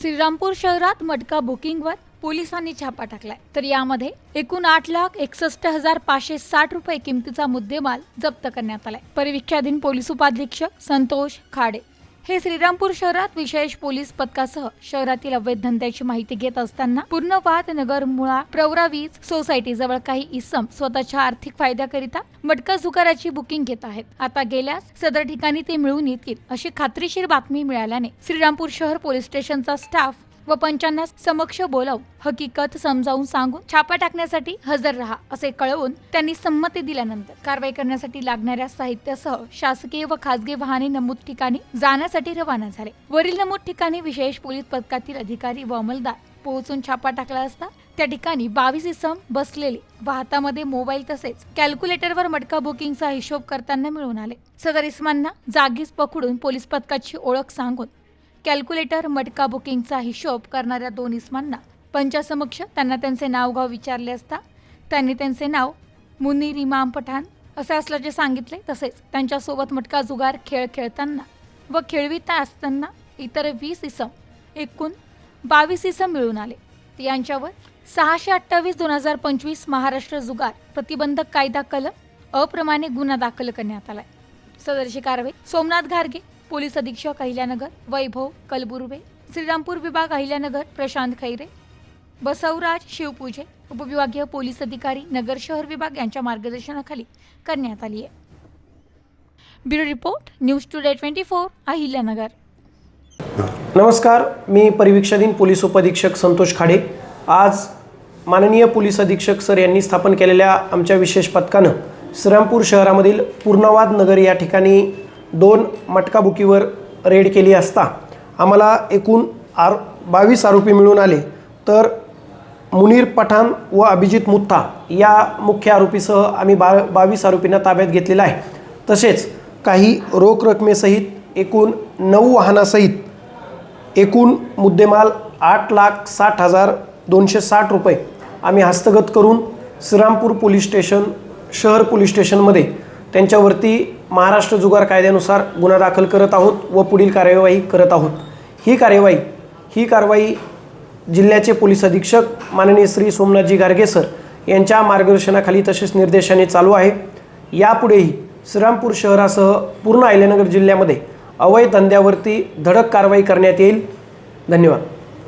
श्रीरामपूर शहरात मटका बुकिंगवर पोलिसांनी छापा टाकलाय. तर यामध्ये एकूण आठ लाख एकसष्ट हजार पाचशे साठ रुपये किमतीचा मुद्देमाल जप्त करण्यात आलाय. परिविख्याधीन पोलीस उपाधीक्षक संतोष खाडे. हे श्रीरामपूर शहरात विशेष पोलीस पथकासह शहरातील अवैध धंद्याची माहिती घेत असताना पूर्णवाद नगर मुळा प्रवरा वीज सोसायटी जवळ काही इसम स्वतःच्या आर्थिक फायद्याकरिता मटका जुगाराची बुकिंग घेत आहेत. आता गेल्यास सदर ठिकाणी ते मिळून येतील अशी खात्रीशीर बातमी मिळाल्याने श्रीरामपूर शहर पोलीस स्टेशनचा स्टाफ व पंचांना समक्ष बोलावून हकीकत समजावून सांगून छापा टाकण्यासाठी हजर राहा असे कळवून त्यांनी संमती दिल्यानंतर कारवाई करण्यासाठी लागणाऱ्या साहित्यासह शासकीय व खासगी वाहने नमूद ठिकाणी जाण्यासाठी रवाना झाले. वरील नमूद ठिकाणी विशेष पोलीस पथकातील अधिकारी व अंमलदार पोहोचून छापा टाकला असता त्या ठिकाणी बावीस इसम बसलेले वाहतामध्ये मोबाईल तसेच कॅल्क्युलेटरवर मटका बुकिंगचा हिशोब करताना मिळून आले. सदर इसमांना जागीच पकडून पोलीस पथकाची ओळख सांगून कॅल्क्युलेटर मटका बुकिंगचा हिशोब करणाऱ्या दोन इस्मांना पंचासमक्ष त्यांना त्यांचे नावगाव विचारले असता त्यांनी त्यांचे नाव मुनीर इमाम पठाण असे असल्याचे सांगितले. तसेच त्यांच्यासोबत मटका जुगार खेळ खेळताना व खेळविता असताना इतर वीस इसम एकूण बावीस इसम मिळून आले. यांच्यावर सहाशे अठ्ठावीस दोन हजार पंचवीस महाराष्ट्र जुगार प्रतिबंधक कायदा कलम अप्रमाणे गुन्हा दाखल करण्यात आलाय. सदरची कारवाई सोमनाथ घारगे पोलीस अधीक्षक अहिल्यानगर वैभव कलबुर्वे श्रीरामपूर विभाग अहिल्यानगर प्रशांत खैरे बसवराज शिवपूजे उपविभागीय पोलीस अधिकारी नगर शहर विभाग यांच्या मार्गदर्शनाखाली करण्यात आली आहे. Bureau report news today twenty four Ahilyanagar. नमस्कार मी परिवीक्षाधीन पोलीस उपअधीक्षक संतोष खाडे. आज माननीय पोलीस अधीक्षक सर यांनी स्थापन केलेल्या आमच्या विशेष पथकानं श्रीरामपूर शहरामधील पूर्णवाद नगर या ठिकाणी दोन मटका बुकीवर रेड केली असता आम्हाला एकूण आर बावीस आरोपी मिळून आले. तर मुनीर पठाण व अभिजित मुत्था या मुख्य आरोपीसह आम्ही बा बावीस आरोपींना ताब्यात घेतलेला आहे. तसेच काही रोख रकमेसहित एकूण नऊ वाहनासहित एकूण मुद्देमाल आठ लाख साठ हजार दोनशे साठ रुपये आम्ही हस्तगत करून श्रीरामपूर पोलीस स्टेशन शहर पोलीस स्टेशनमध्ये त्यांच्यावरती महाराष्ट्र जुगार कायद्यानुसार गुन्हा दाखल करत आहोत व पुढील कार्यवाही करत आहोत. ही कार्यवाही ही कारवाई जिल्ह्याचे पोलीस अधीक्षक माननीय श्री सोमनाथजी गारगे सर यांच्या मार्गदर्शनाखाली तसेच निर्देशाने चालू आहे. यापुढेही श्रीरामपूर शहरासह पूर्ण अहिल्यानगर जिल्ह्यामध्ये अवैध धंद्यावरती धडक कारवाई करण्यात येईल. धन्यवाद.